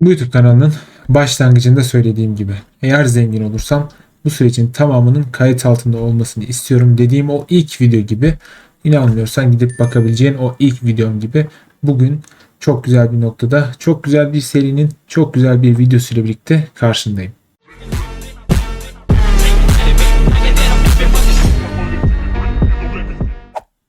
Bu YouTube kanalının başlangıcında söylediğim gibi eğer zengin olursam bu sürecin tamamının kayıt altında olmasını istiyorum dediğim o ilk video gibi inanmıyorsan gidip bakabileceğin o ilk videom gibi bugün çok güzel bir noktada çok güzel bir serinin çok güzel bir videosuyla birlikte karşındayım.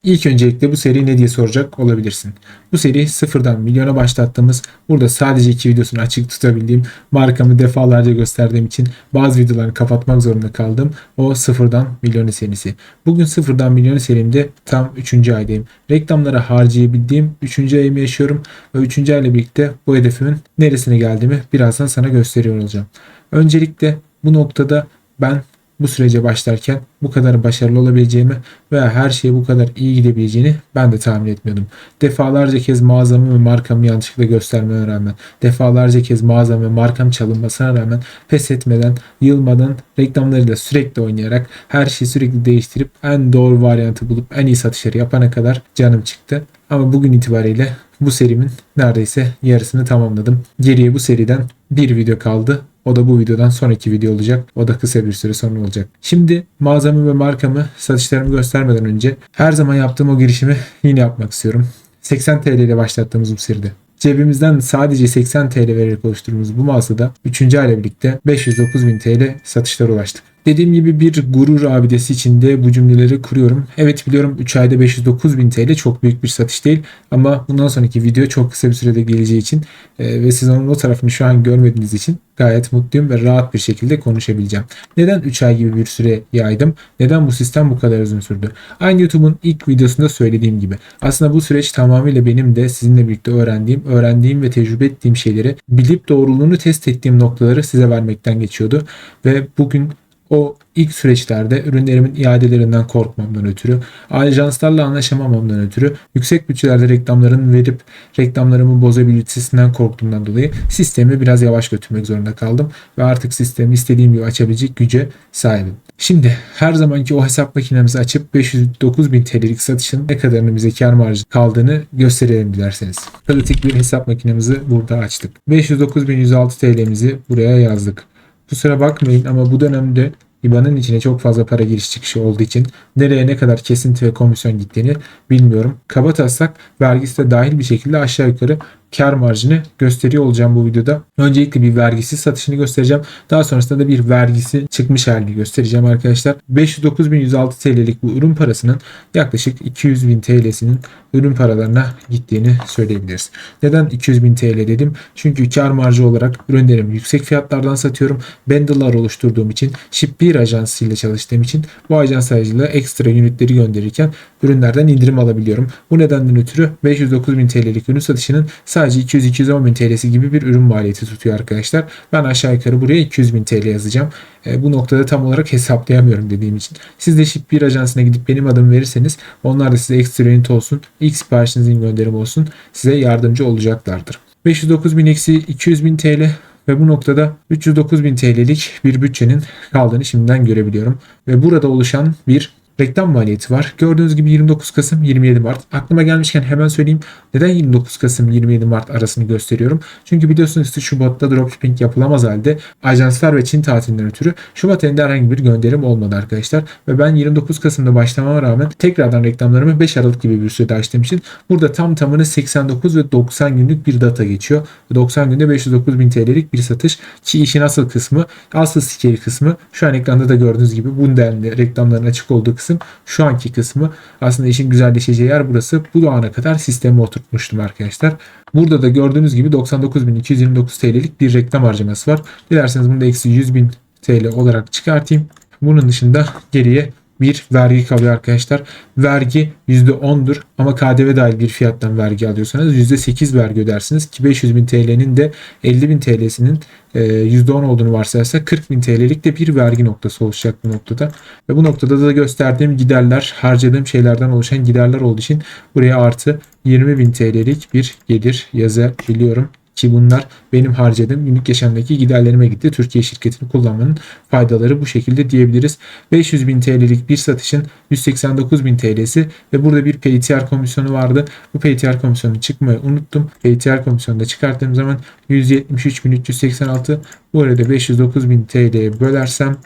İlk öncelikle bu seri ne diye soracak olabilirsin. Bu seri sıfırdan milyona başlattığımız, burada sadece iki videosunu açık tutabildiğim, markamı defalarca gösterdiğim için bazı videolarını kapatmak zorunda kaldım. O sıfırdan milyona serisi. Bugün sıfırdan milyona serimde tam 3. aydayım. Reklamlara harcayabildiğim 3. ayımı yaşıyorum ve 3. ayla birlikte bu hedefimin neresine geldiğimi birazdan sana gösteriyor olacağım. Öncelikle bu noktada ben bu sürece başlarken bu kadar başarılı olabileceğimi veya her şeye bu kadar iyi gidebileceğini ben de tahmin etmiyordum. Defalarca kez mağazamı ve markamı yanlışlıkla göstermeme rağmen, defalarca kez mağazam ve markam çalınmasına rağmen pes etmeden, yılmadan, reklamlarıyla sürekli oynayarak, her şeyi sürekli değiştirip en doğru varyantı bulup en iyi satışları yapana kadar canım çıktı. Ama bugün itibariyle bu serimin neredeyse yarısını tamamladım. Geriye bu seriden bir video kaldı. O da bu videodan sonraki video olacak. O da kısa bir süre sonra olacak. Şimdi mağazamı ve markamı, satışlarımı göstermeden önce her zaman yaptığım o girişimi yine yapmak istiyorum. 80 TL ile başlattığımız bu seride. Cebimizden sadece 80 TL vererek oluşturduğumuz bu mağazada 3. ayla birlikte 509.000 TL satışlara ulaştık. Dediğim gibi bir gurur abidesi içinde bu cümleleri kuruyorum. Evet biliyorum 3 ayda 509.000 TL çok büyük bir satış değil ama bundan sonraki video çok kısa bir sürede geleceği için e, ve siz onun o tarafını şu an görmediğiniz için gayet mutluyum ve rahat bir şekilde konuşabileceğim. Neden 3 ay gibi bir süre yaydım? Neden bu sistem bu kadar uzun sürdü? Aynı YouTube'un ilk videosunda söylediğim gibi aslında bu süreç tamamıyla benim de sizinle birlikte öğrendiğim, öğrendiğim ve tecrübe ettiğim şeyleri bilip doğruluğunu test ettiğim noktaları size vermekten geçiyordu ve bugün o ilk süreçlerde ürünlerimin iadelerinden korkmamdan ötürü, ajanslarla anlaşamamamdan ötürü, yüksek bütçelerde reklamların verip reklamlarımı bozabilitesinden korktuğumdan dolayı sistemi biraz yavaş götürmek zorunda kaldım ve artık sistemi istediğim gibi açabilecek güce sahibim. Şimdi her zamanki o hesap makinemizi açıp 509.000 TL'lik satışın ne kadarını bize kar marjı kaldığını gösterelim dilerseniz. Kritik bir hesap makinemizi burada açtık. 509.106 TL'mizi buraya yazdık. Kusura bakmayın ama bu dönemde IBAN'ın içine çok fazla para giriş çıkışı olduğu için nereye ne kadar kesinti ve komisyon gittiğini bilmiyorum. Kaba taslak vergisi de dahil bir şekilde aşağı yukarı kar marjını gösteriyor olacağım bu videoda. Öncelikle bir vergisiz satışını göstereceğim. Daha sonrasında da bir vergisi çıkmış halini göstereceğim arkadaşlar. 509.106 TL'lik bu ürün parasının yaklaşık 200.000 TL'sinin ürün paralarına gittiğini söyleyebiliriz. Neden 200.000 TL dedim? Çünkü kar marjı olarak ürünlerimi yüksek fiyatlardan satıyorum. Bundle'lar oluşturduğum için Ship1 ajansıyla çalıştığım için bu ajans aracılığıyla ekstra unitleri gönderirken ürünlerden indirim alabiliyorum. Bu nedenden ötürü 509.000 TL'lik ürün satışının sadece 200-210 bin TL'si gibi bir ürün maliyeti tutuyor arkadaşlar. Ben aşağı yukarı buraya 200 bin TL yazacağım. E, bu noktada tam olarak hesaplayamıyorum dediğim için. Siz de Ship bir ajansına gidip benim adımı verirseniz onlar da size ekstra unit olsun, ilk siparişinizin gönderimi olsun size yardımcı olacaklardır. 509 bin eksi 200 bin TL ve bu noktada 309 bin TL'lik bir bütçenin kaldığını şimdiden görebiliyorum. Ve burada oluşan bir reklam maliyeti var. Gördüğünüz gibi 29 Kasım 27 Mart. Aklıma gelmişken hemen söyleyeyim. Neden 29 Kasım 27 Mart arasını gösteriyorum? Çünkü biliyorsunuz ki Şubat'ta dropshipping yapılamaz halde ajanslar ve Çin tatilinden ötürü Şubat ayında herhangi bir gönderim olmadı arkadaşlar. Ve ben 29 Kasım'da başlamama rağmen tekrardan reklamlarımı 5 Aralık gibi bir sürede açtığım için burada tam tamını 89 ve 90 günlük bir data geçiyor. 90 günde 509 bin TL'lik bir satış ki işin asıl kısmı, asıl scale kısmı şu an ekranda da gördüğünüz gibi bu denli reklamların açık olduğu kısım kısım şu anki kısmı aslında işin güzelleşeceği yer burası. Bu ana kadar sisteme oturtmuştum arkadaşlar. Burada da gördüğünüz gibi 99.229 TL'lik bir reklam harcaması var. Dilerseniz bunu da eksi 100.000 TL olarak çıkartayım. Bunun dışında geriye bir vergi kalıyor arkadaşlar. Vergi %10'dur ama KDV dahil bir fiyattan vergi alıyorsanız %8 vergi ödersiniz ki 500 bin TL'nin de 50 bin TL'sinin %10 olduğunu varsayarsak 40 bin TL'lik de bir vergi noktası oluşacak bu noktada. Ve bu noktada da gösterdiğim giderler, harcadığım şeylerden oluşan giderler olduğu için buraya artı 20 bin TL'lik bir gelir yazabiliyorum ki bunlar benim harcadığım günlük yaşamdaki giderlerime gitti. Türkiye şirketini kullanmanın faydaları bu şekilde diyebiliriz. 500 bin TL'lik bir satışın 189 bin TL'si ve burada bir PTR komisyonu vardı. Bu PTR komisyonu çıkmayı unuttum. PTR komisyonu da çıkarttığım zaman 173.386 bu arada 509 bin TL'ye bölersem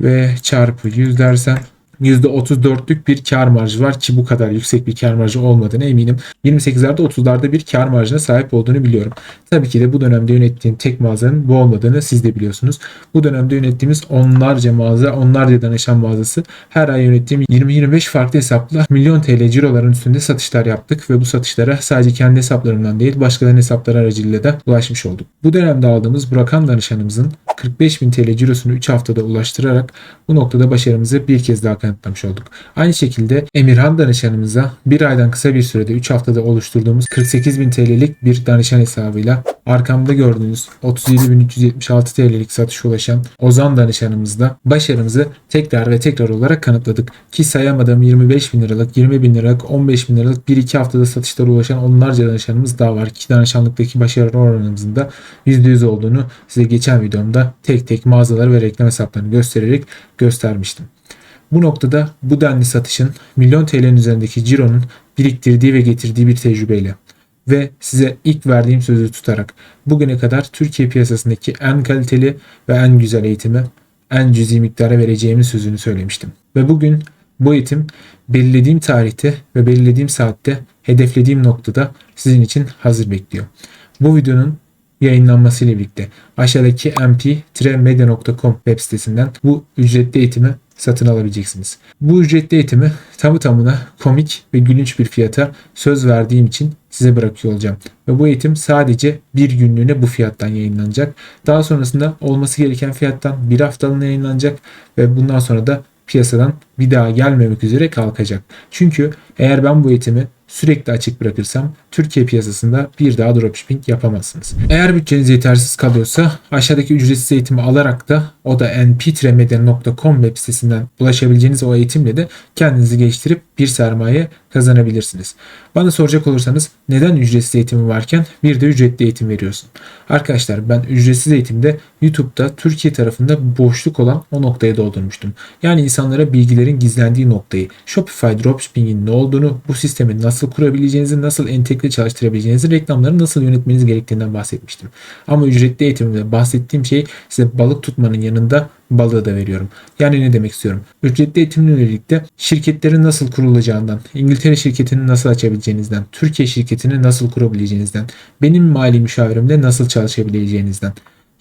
ve çarpı 100 dersem %34'lük bir kar marjı var ki bu kadar yüksek bir kar marjı olmadığını eminim. 28'lerde 30'larda bir kar marjına sahip olduğunu biliyorum. Tabii ki de bu dönemde yönettiğim tek mağazanın bu olmadığını siz de biliyorsunuz. Bu dönemde yönettiğimiz onlarca mağaza, onlarca danışan mağazası her ay yönettiğim 20-25 farklı hesapla milyon TL ciroların üstünde satışlar yaptık ve bu satışlara sadece kendi hesaplarımdan değil başkalarının hesapları aracılığıyla da ulaşmış olduk. Bu dönemde aldığımız Burakan danışanımızın 45 bin TL cirosunu 3 haftada ulaştırarak bu noktada başarımızı bir kez daha kanıtlamış olduk. Aynı şekilde Emirhan danışanımıza bir aydan kısa bir sürede 3 haftada oluşturduğumuz 48 bin TL'lik bir danışan hesabıyla arkamda gördüğünüz 37.376 TL'lik satışa ulaşan Ozan danışanımızda başarımızı tekrar ve tekrar olarak kanıtladık. Ki sayamadığım 25 bin liralık, 20 bin liralık, 15 bin liralık 1-2 haftada satışlara ulaşan onlarca danışanımız daha var. Ki danışanlıktaki başarı oranımızın da %100 olduğunu size geçen videomda tek tek mağazaları ve reklam hesaplarını göstererek göstermiştim. Bu noktada bu denli satışın milyon TL'nin üzerindeki cironun biriktirdiği ve getirdiği bir tecrübeyle ve size ilk verdiğim sözü tutarak bugüne kadar Türkiye piyasasındaki en kaliteli ve en güzel eğitimi en cüzi miktara vereceğimin sözünü söylemiştim. Ve bugün bu eğitim belirlediğim tarihte ve belirlediğim saatte hedeflediğim noktada sizin için hazır bekliyor. Bu videonun yayınlanmasıyla birlikte aşağıdaki mp-media.com web sitesinden bu ücretli eğitimi satın alabileceksiniz. Bu ücretli eğitimi tamı tamına komik ve gülünç bir fiyata söz verdiğim için size bırakıyor olacağım. Ve bu eğitim sadece bir günlüğüne bu fiyattan yayınlanacak. Daha sonrasında olması gereken fiyattan bir haftalığına yayınlanacak ve bundan sonra da piyasadan bir daha gelmemek üzere kalkacak. Çünkü eğer ben bu eğitimi sürekli açık bırakırsam Türkiye piyasasında bir daha dropshipping yapamazsınız. Eğer bütçeniz yetersiz kalıyorsa aşağıdaki ücretsiz eğitimi alarak da o da nptremeden.com web sitesinden ulaşabileceğiniz o eğitimle de kendinizi geliştirip bir sermaye kazanabilirsiniz. Bana soracak olursanız neden ücretsiz eğitimi varken bir de ücretli eğitim veriyorsun? Arkadaşlar ben ücretsiz eğitimde YouTube'da Türkiye tarafında boşluk olan o noktaya doldurmuştum. Yani insanlara bilgilerin gizlendiği noktayı, Shopify dropshipping'in ne olduğunu, bu sistemin nasıl kurabileceğinizi, nasıl entegre çalıştırabileceğinizi, reklamları nasıl yönetmeniz gerektiğinden bahsetmiştim. Ama ücretli eğitimde bahsettiğim şey size balık tutmanın yanında balığı da veriyorum. Yani ne demek istiyorum? Ücretli eğitimle birlikte şirketlerin nasıl kurulacağından, İngiltere şirketini nasıl açabileceğinizden, Türkiye şirketini nasıl kurabileceğinizden, benim mali müşavirimle nasıl çalışabileceğinizden,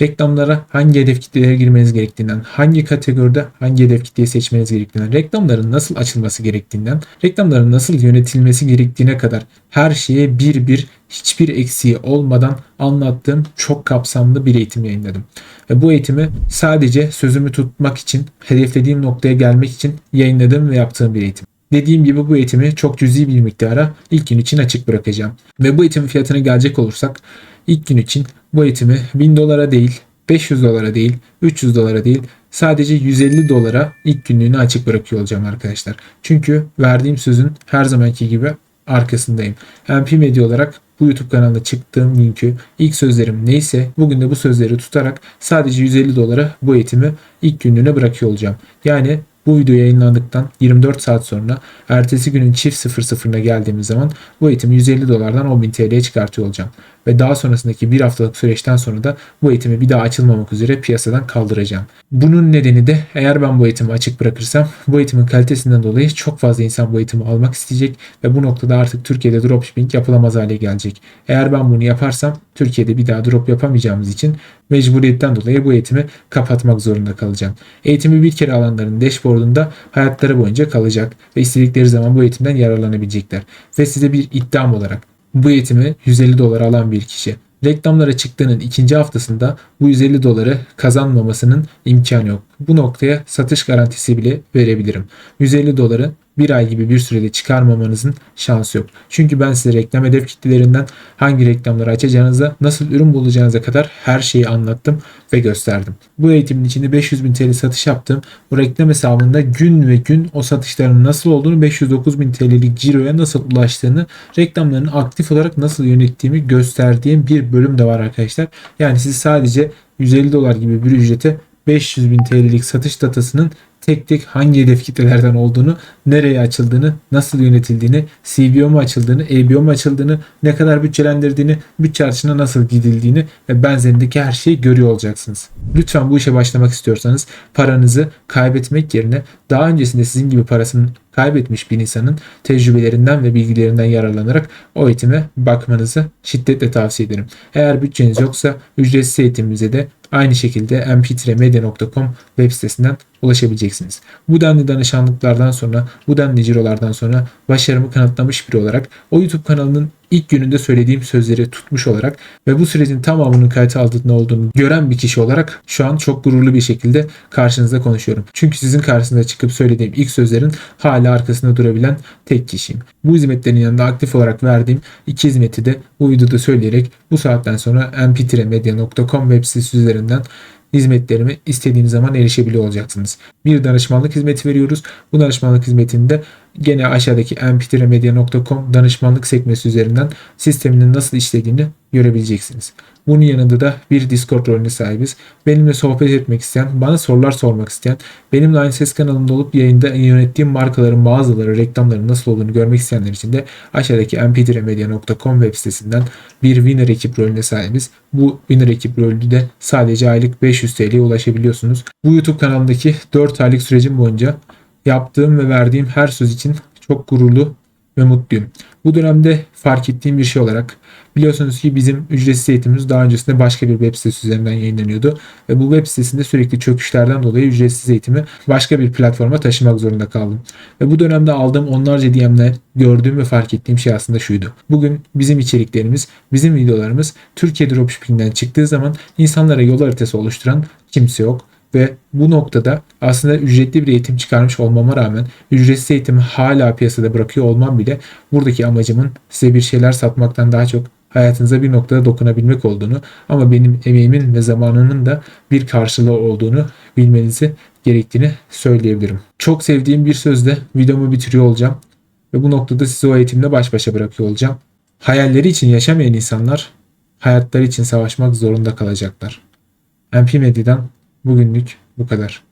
reklamlara hangi hedef kitlelere girmeniz gerektiğinden, hangi kategoride hangi hedef kitleyi seçmeniz gerektiğinden, reklamların nasıl açılması gerektiğinden, reklamların nasıl yönetilmesi gerektiğine kadar her şeye bir bir hiçbir eksiği olmadan anlattığım çok kapsamlı bir eğitim yayınladım. Ve bu eğitimi sadece sözümü tutmak için, hedeflediğim noktaya gelmek için yayınladığım ve yaptığım bir eğitim. Dediğim gibi bu eğitimi çok cüzi bir miktara ilk gün için açık bırakacağım. Ve bu eğitimin fiyatına gelecek olursak ilk gün için bu eğitimi 1000 dolara değil, 500 dolara değil, 300 dolara değil sadece 150 dolara ilk günlüğünü açık bırakıyor olacağım arkadaşlar. Çünkü verdiğim sözün her zamanki gibi arkasındayım. MP Medya olarak bu YouTube kanalında çıktığım günkü ilk sözlerim neyse bugün de bu sözleri tutarak sadece 150 dolara bu eğitimi ilk günlüğüne bırakıyor olacağım. Yani bu video yayınlandıktan 24 saat sonra ertesi günün çift 00'ına geldiğimiz zaman bu eğitimi 150 dolardan 10.000 TL'ye çıkartıyor olacağım. Ve daha sonrasındaki bir haftalık süreçten sonra da bu eğitimi bir daha açılmamak üzere piyasadan kaldıracağım. Bunun nedeni de eğer ben bu eğitimi açık bırakırsam bu eğitimin kalitesinden dolayı çok fazla insan bu eğitimi almak isteyecek ve bu noktada artık Türkiye'de dropshipping yapılamaz hale gelecek. Eğer ben bunu yaparsam Türkiye'de bir daha drop yapamayacağımız için mecburiyetten dolayı bu eğitimi kapatmak zorunda kalacağım. Eğitimi bir kere alanların dashboardunda hayatları boyunca kalacak ve istedikleri zaman bu eğitimden yararlanabilecekler. Ve size bir iddiam olarak bu eğitimi 150 dolar alan bir kişi reklamlara çıktığının ikinci haftasında bu 150 doları kazanmamasının imkanı yok. Bu noktaya satış garantisi bile verebilirim. 150 doları bir ay gibi bir sürede çıkarmamanızın şansı yok. Çünkü ben size reklam hedef kitlelerinden hangi reklamları açacağınıza, nasıl ürün bulacağınıza kadar her şeyi anlattım ve gösterdim. Bu eğitimin içinde 500 bin TL satış yaptım. Bu reklam hesabında gün ve gün o satışların nasıl olduğunu, 509 bin TL'lik ciroya nasıl ulaştığını, reklamlarını aktif olarak nasıl yönettiğimi gösterdiğim bir bölüm de var arkadaşlar. Yani siz sadece 150 dolar gibi bir ücrete 500 bin TL'lik satış datasının tek tek hangi hedef kitlelerden olduğunu, nereye açıldığını, nasıl yönetildiğini, CBO mu açıldığını, ABO mu açıldığını, ne kadar bütçelendirdiğini, bütçe artışına nasıl gidildiğini ve benzerindeki her şeyi görüyor olacaksınız. Lütfen bu işe başlamak istiyorsanız paranızı kaybetmek yerine daha öncesinde sizin gibi parasını kaybetmiş bir insanın tecrübelerinden ve bilgilerinden yararlanarak o eğitime bakmanızı şiddetle tavsiye ederim. Eğer bütçeniz yoksa ücretsiz eğitimimize de aynı şekilde mp3media.com web sitesinden ulaşabileceksiniz. Bu denli danışanlıklardan sonra, bu denli cirolardan sonra başarımı kanıtlamış biri olarak o YouTube kanalının ilk gününde söylediğim sözleri tutmuş olarak ve bu sürecin tamamının kayıt altında olduğunu gören bir kişi olarak şu an çok gururlu bir şekilde karşınızda konuşuyorum. Çünkü sizin karşısında çıkıp söylediğim ilk sözlerin hala arkasında durabilen tek kişiyim. Bu hizmetlerin yanında aktif olarak verdiğim iki hizmeti de bu videoda söyleyerek bu saatten sonra mp3media.com web sitesi üzerinden hizmetlerime istediğiniz zaman erişebiliyor olacaksınız. Bir danışmanlık hizmeti veriyoruz. Bu danışmanlık hizmetinde gene aşağıdaki mp3media.com danışmanlık sekmesi üzerinden sisteminin nasıl işlediğini görebileceksiniz. Bunun yanında da bir Discord rolüne sahibiz. Benimle sohbet etmek isteyen, bana sorular sormak isteyen, benimle aynı ses kanalında olup yayında yönettiğim markaların mağazaları, reklamların nasıl olduğunu görmek isteyenler için de aşağıdaki mp3media.com web sitesinden bir Winner ekip rolüne sahibiz. Bu Winner ekip rolü de sadece aylık 500 TL'ye ulaşabiliyorsunuz. Bu YouTube kanalındaki 4 aylık sürecim boyunca yaptığım ve verdiğim her söz için çok gururlu ve mutluyum. Bu dönemde fark ettiğim bir şey olarak biliyorsunuz ki bizim ücretsiz eğitimimiz daha öncesinde başka bir web sitesi üzerinden yayınlanıyordu. Ve bu web sitesinde sürekli çöküşlerden dolayı ücretsiz eğitimi başka bir platforma taşımak zorunda kaldım. Ve bu dönemde aldığım onlarca DM'ler gördüğüm ve fark ettiğim şey aslında şuydu. Bugün bizim içeriklerimiz, bizim videolarımız Türkiye dropshipping'den çıktığı zaman insanlara yol haritası oluşturan kimse yok ve bu noktada aslında ücretli bir eğitim çıkarmış olmama rağmen ücretsiz eğitimi hala piyasada bırakıyor olmam bile buradaki amacımın size bir şeyler satmaktan daha çok hayatınıza bir noktada dokunabilmek olduğunu ama benim emeğimin ve zamanımın da bir karşılığı olduğunu bilmenizi gerektiğini söyleyebilirim. Çok sevdiğim bir sözle videomu bitiriyor olacağım ve bu noktada sizi o eğitimle baş başa bırakıyor olacağım. Hayalleri için yaşamayan insanlar hayatları için savaşmak zorunda kalacaklar. MP Medya'dan bugünlük bu kadar.